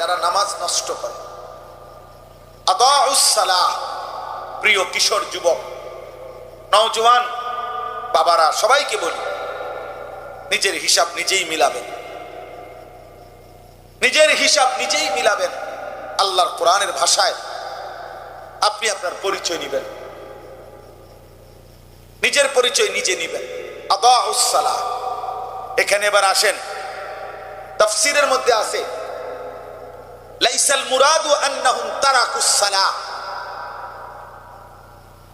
যারা নামাজ নষ্ট করে। প্রিয় কিশোর যুবক, নওজোয়ান বাবারা, সবাইকে বলি, নিজের হিসাব নিজেই মিলাবেন। নিজের হিসাব নিজেই মিলাবেন। আল্লাহর কোরআনের ভাষায় আপনি আপনার পরিচয় নেবেন। নিজের পরিচয় নিজে নিবেন। আদাউসালাহ এখানে এবার আসেন। তাফসিরের মধ্যে আছে মুরাদু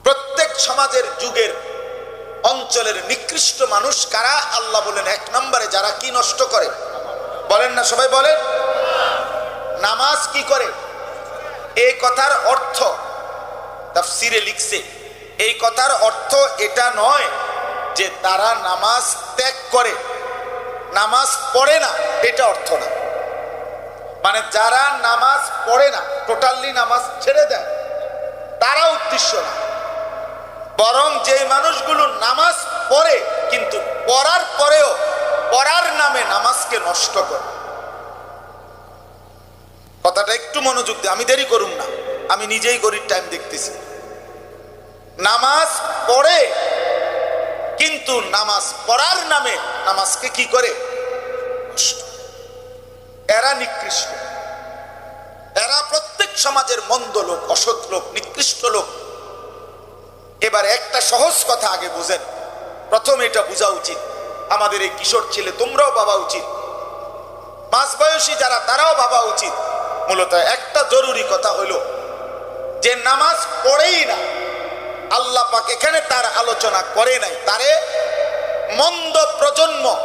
প্রত্যেক সমাজের যুগের অঞ্চলের নিকৃষ্ট মানুষ কারা? আল্লাহ বলেন, এক নম্বরে যারা কি নষ্ট করে। বলেন না, সবাই বলেন। নামাজ কি করে? এই কথার অর্থ তাফসিরে লিখছে, এই কথার অর্থ এটা নয় যে তারা নামাজ ত্যাগ করে, নামাজ পড়ে না। মানে যারা নামাজ পড়ে না টোটালি নামাজ ছেড়ে দেয়, তারা উদ্দেশ্য না। বরং যে মানুষগুলো নামাজ পড়ে, কিন্তু পড়ার পরেও পড়ার নামে নামাজকে নষ্ট করে। কথাটা একটু মনোযোগ দিয়ে, আমি দেরি করুন না, আমি নিজেই গরিব টাইম দেখতেছি। নামাজ পড়ে, কিন্তু নামাজ পড়ার নামে নামাজকে কি করে? এরা নিকৃষ্ট। এরা প্রত্যেক সমাজের মন্দ লোক, অসৎ লোক, নিকৃষ্ট লোক, এবার একটা সহজ কথা আগে বুঝেন। প্রথম এটা বোঝা উচিত। আমাদের এই কিশোর ছেলে, তোমরাও ভাবা উচিত। মাঝ বয়সী যারা, তারাও ভাবা উচিত। মূলত একটা জরুরি কথা হলো যে, নামাজ পড়েই না, আল্লাহ পাক এখানে তার আলোচনা করে নাই। তারে মন্দ প্রজন্ম,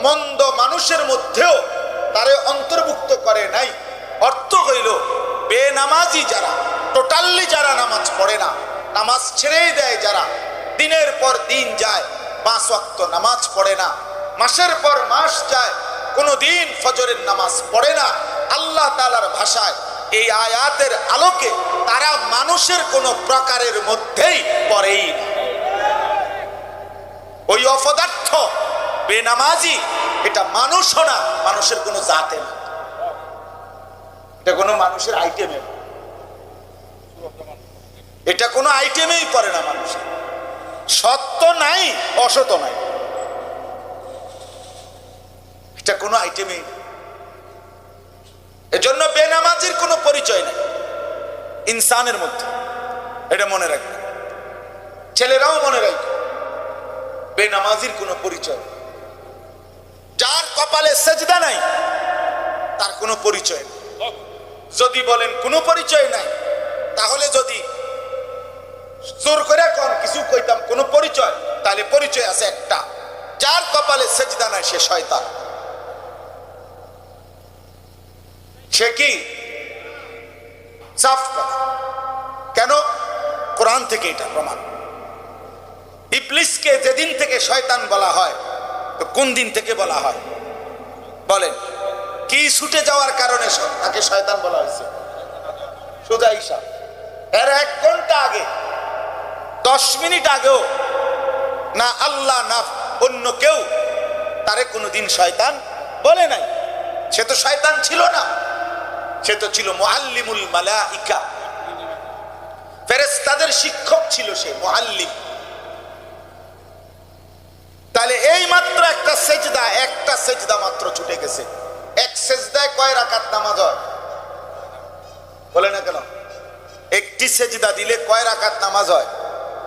মন্দ মানুষের মধ্যেও তারে অন্তর্ভুক্ত করে নাই। অর্থ হইল বেনামাজি যারা, টোটালি যারা নামাজ পড়ে না, নামাজ ছেড়েই দেয় যারা, দিনের পর দিন যায় পাঁচ ওয়াক্ত নামাজ পড়ে না, মাসের পর মাস যায় কোনো দিন ফজরের নামাজ পড়ে না, আল্লাহ তালার ভাষায় এই আয়াতের আলোকে তারা মানুষের কোনো প্রকারের মধ্যেই পড়েই না। ওই অপদার্থ, বেনামাজি, এটা মানুষও না, মানুষের কোনো জাতে না। এটা কোনো মানুষের আইটেমে এটা কোনো আইটেমেই পড়ে না মানুষের। সত্য নাই অসত নাই। এটা কোনো আইটেমেই এজন্য বেনামাজির কোনো পরিচয় নেই। ইনসানের মধ্যে। এটা মনে রাখবে। ছেলেরাও মনে রাখবে। বেনামাজির কোনো পরিচয়। যার কপালে সেজদা নাই, তার কোনো পরিচয় নেই। যদি বলেন কোনো পরিচয় নাই, তাহলে যদি জোর করে কোন, কিছু কইতাম, কোনো পরিচয়, তাহলে পরিচয় আছে একটা। যার কপালে সেজদা নাই, সে শয়তান। সে কি? সাফ কথা। কেন? কোরআন থেকে এটা প্রমাণ। ইবলিসকে যেদিন থেকে শয়তান বলা হয়, তো কোন দিন থেকে বলা হয়? বলেন। কি ছুটে যাওয়ার কারণে তাকে শয়তান বলা হয়েছে। সোজা হিসাব। এর এক ঘণ্টা আগে, দশ মিনিট আগেও, না আল্লাহ, না অন্য কেউ, তারে কোনোদিন শয়তান বলে নাই। সে তো শয়তান ছিল না। সে তো ছিল মুআল্লিমুল মালাইকা। ফেরেশতাদের শিক্ষক ছিল সে, মুআল্লিম। তাহলে এই মাত্র একটা সেজদা একটা সেজদা মাত্র ছুটে গেছে। সেজদায় কয় রাকাত নামাজ হয়? বলে না কেন? একটি সেজদা দিলে কয় রাকাত নামাজ হয়?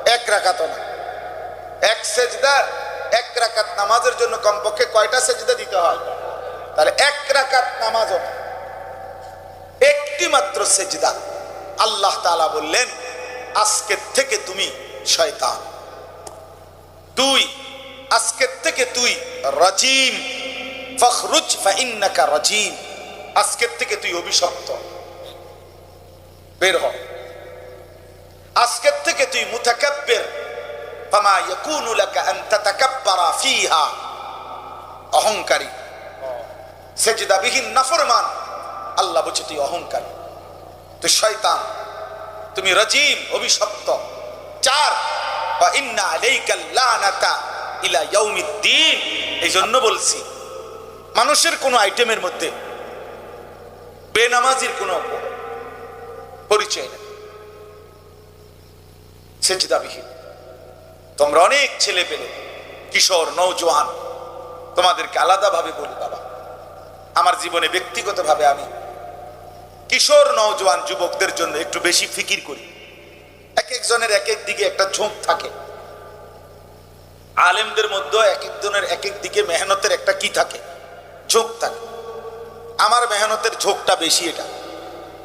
এক রাকাত না। এক সেজদা, এক রাকাত নামাজের জন্য কমপক্ষে কয়টা সেজদা দিতে হয়? তাহলে এক রাকাত নামাজও না। একটি মাত্র সেজদা। আল্লাহ তাআলা বললেন আজকের থেকে তুমি শয়তান। দুই আজকের থেকে তুই রাজিম। আজকের থেকে তুই অভিশপ্ত। বের হ। আজকের থেকে তুই মুতাকাব্বির। অহংকারী। সেজদাবিহীন নাফরমান। আল্লাহ বলছে, তুই অহংকারী। তুই শয়তান। তুমি রাজিম অভিশপ্ত। চার বা ইন্না আলাইকাল লানাতা ইলা ইয়াউমিদ্দিন। এই জন্য বলছি মানুষের কোনো আইটেমের মধ্যে বেনামাজির কোনো পরিচয় নেই। সেজদাবিহীন। তোমরা অনেক ছেলে পেলে, কিশোর নৌজওয়ান তোমাদেরকে আলাদাভাবে বলি বাবা, আমার জীবনে ব্যক্তিগতভাবে আমি কিশোর, নওজোয়ান যুবকদের জন্য একটু বেশি ফিকির করি। এক একজনের এক এক দিকে একটা ঝোঁক থাকে। আলেমদের মধ্যে এক একজনের এক এক দিকে মেহনতের একটা কি থাকে? ঝোঁক থাকে। আমার মেহনতের ঝোঁকটা বেশি এটা।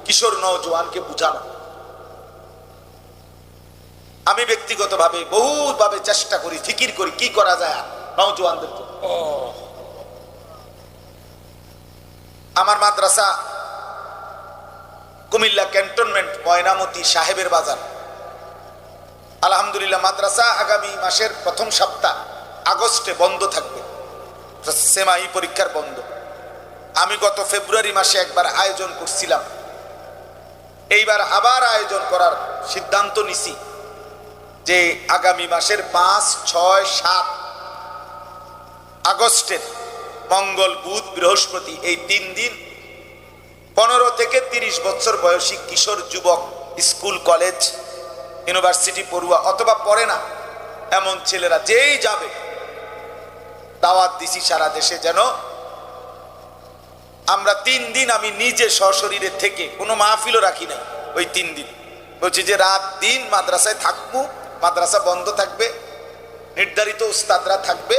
কিশোর নওজোয়ানকে বুঝানো। আমি ব্যক্তিগতভাবে বহুভাবে চেষ্টা করি ফিকির করি কি করা যায় নওজোয়ানদের আমার মাদ্রাসা কুমিল্লা ক্যান্টনমেন্ট ময়নামতি সাহেবের বাজার। আলহামদুলিল্লাহ মাদ্রাসা আগামী মাসের প্রথম সপ্তাহ আগস্টে বন্ধ থাকবে। সেমাই পরীক্ষার বন্ধ। আমি গত ফেব্রুয়ারি মাসে একবার আয়োজন করছিলাম। এইবার আবার আয়োজন করার সিদ্ধান্ত নিছি যে আগামী মাসের পাঁচ, ছয়, সাত আগস্টের মঙ্গল, বুধ, বৃহস্পতি এই তিন দিন পনেরো থেকে তিরিশ বছর বয়সী কিশোর যুবক স্কুল, কলেজ, ইউনিভার্সিটি, পড়ুয়া অথবা পড়ে না, এমন ছেলেরা যেই যাবে দাওয়াত দিছি সারা দেশে যেন আমরা তিন দিন আমি নিজে সশরীরে থেকে কোনো মাহফিলও রাখি নাই ওই তিন দিন। বলছি যে রাত দিন মাদ্রাসায় থাকব, মাদ্রাসা বন্ধ থাকবে, নির্ধারিত উস্তাদরা থাকবে।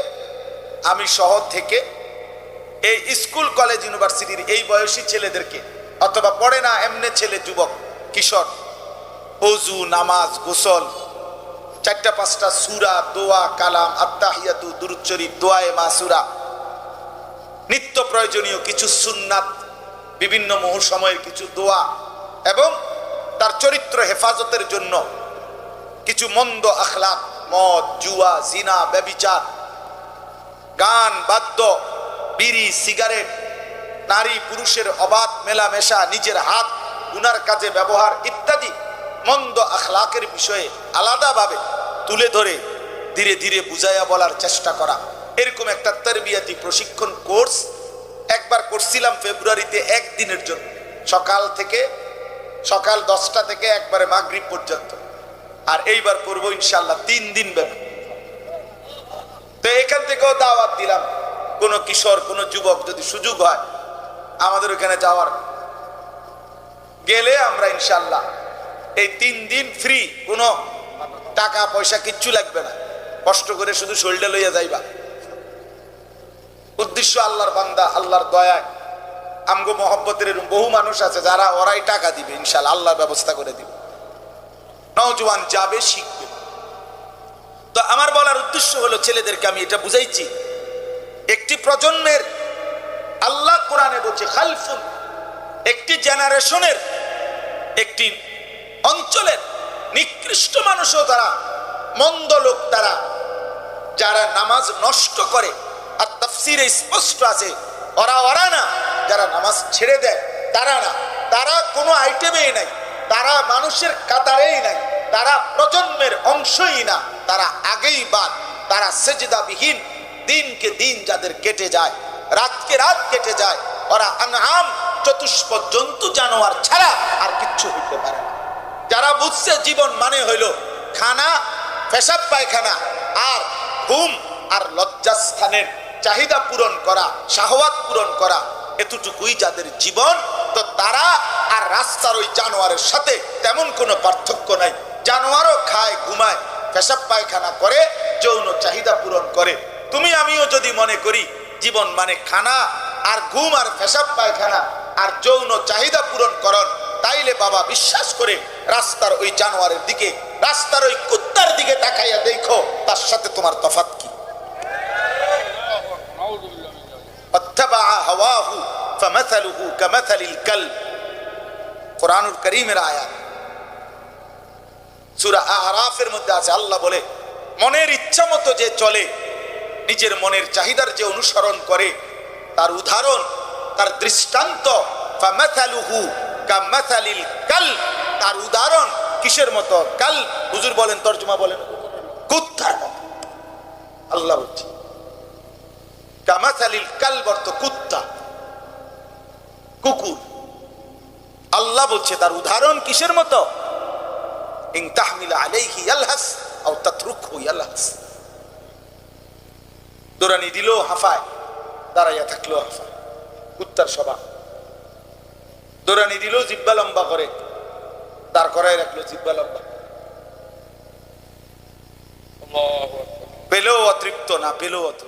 আমি শহর থেকে এই স্কুল, কলেজ, ইউনিভার্সিটির এই বয়সী ছেলেদেরকে, অথবা পড়ে না এমনি ছেলে, যুবক, কিশোর, অজু, নামাজ, গোসল চারটা, পাঁচটা, সুরা, দোয়া, কালাম আত্মাহিয়াতু দুরুচরিফ দোয়ায়ে মাসুরা। নিত্য প্রয়োজনীয় কিছু সুন্নাত, বিভিন্ন মুহূর্ত সময়ের কিছু দোয়া এবং তার চরিত্র হেফাজতের জন্য কিছু মন্দ আখলাক, মদ, জুয়া, জিনা, ব্যবিচার, গান, বাদ্য, বিড়ি, সিগারেট, নারী, পুরুষের অবাধ মেলামেশা, নিজের হাত, গুনার কাজে ব্যবহার মন্দ আখলাকের বিষয়ে আলাদাভাবে তুলে ধরে ধীরে ধীরে বুঝাইয়া বলার চেষ্টা করা। এরকম একটা তরবিয়াতি প্রশিক্ষণ কোর্স একবার করছিলাম ফেব্রুয়ারিতে একদিনের জন্য। সকাল থেকে, সকাল দশটা থেকে একবারে মাগরিব পর্যন্ত। আর এইবার করব ইনশাল্লাহ তিন দিন ব্যাপী। তো এখান থেকেও দাওয়াত দিলাম। কোন কিশোর, কোন যুবক যদি সুযোগ হয়, আমাদের ওখানে যাওয়ার। গেলে আমরা ইনশাল্লাহ এই তিন দিন ফ্রি কোনো টাকা, পয়সা কিচ্ছু লাগবে না। কষ্ট করে শুধু শরীরটা লইয়া যাইবা। উদ্দেশ্য আল্লাহর বান্দা, আল্লাহর দয়ায়। আমগো মহব্বতের এরকম বহু মানুষ আছে যারা ওরাই টাকা দিবে ইনশাল্লাহ আল্লাহর ব্যবস্থা করে দিবে। নওজোয়ান যাবে, শিখবে। তো আমার বলার উদ্দেশ্য হলো, ছেলেদেরকে আমি এটা বুঝাইছি। একটি প্রজন্মের, আল্লাহ কোরআনে বলছে, খালফুন। একটি জেনারেশনের, একটি অঞ্চলের নিকৃষ্ট মানুষও তারা, মন্দ লোক তারা, যারা নামাজ নষ্ট করে, আর তাফসিরে স্পষ্ট আছে, ওরা ওরা না, যারা নামাজ ছেড়ে দেয়, তারা না। তারা কোনো আইটেমেই নাই, তারা মানুষের কাতারেই নাই, তারা প্রজন্মের অংশই না, তারা আগেই বাদ, তারা সেজদাবিহীন, দিনকে দিন যাদের কেটে যায়, রাতকে রাত কেটে যায়, ওরা আনহাম চতুষ্প জন্তু জানোয়ার ছাড়া আর কিচ্ছু হইতে পারে না। যারা বুঝছে জীবন মানে হইল খানা, পেশাব, পায়খানা, আর ঘুম আর লজ্জাস্থানের চাহিদা পূরণ করা, শাহওয়াত পূরণ করা, এতটুকুই যাদের জীবন, তো তারা আর রাস্তার ওই জানোয়ারের সাথে তেমন কোনো পার্থক্য নাই। জানোয়ারও খায়, ঘুমায়, পেশাব, পায়খানা করে, যৌন চাহিদা পূরণ করে। তুমি, আমিও যদি মনে করি জীবন মানে খানা আর ঘুম আর পেশাব, পায়খানা আর যৌন চাহিদা পূরণ করন তাইলে বাবা বিশ্বাস করে রাস্তার ওই জানোয়ারের দিকে, রাস্তার ওই কুত্তার দিকে তাকাইয়া দেখো, তার সাথে তোমার তফাত কি? মনের ইচ্ছা মতো যে চলে, নিজের মনের চাহিদার যে অনুসরণ করে, তার উদাহরণ, তার দৃষ্টান্ত কাল তার উদাহরণ কিসের মতো? কাল হুজুর বলেন, তর্জমা বলেন, কুত্তার মতো। আল্লাহ বলছে কামাথালিল কাল বর্ত কুত্তা, কুকুর। আল্লাহ বলছে, তার উদাহরণ কিসের মতো? দৌড়ানি দিল জিব্বা লম্বা করে। দাঁড় করাই রাখল জিব্বা লম্বা। পেলেও অতৃপ্ত না পেলেও অতৃপ্ত।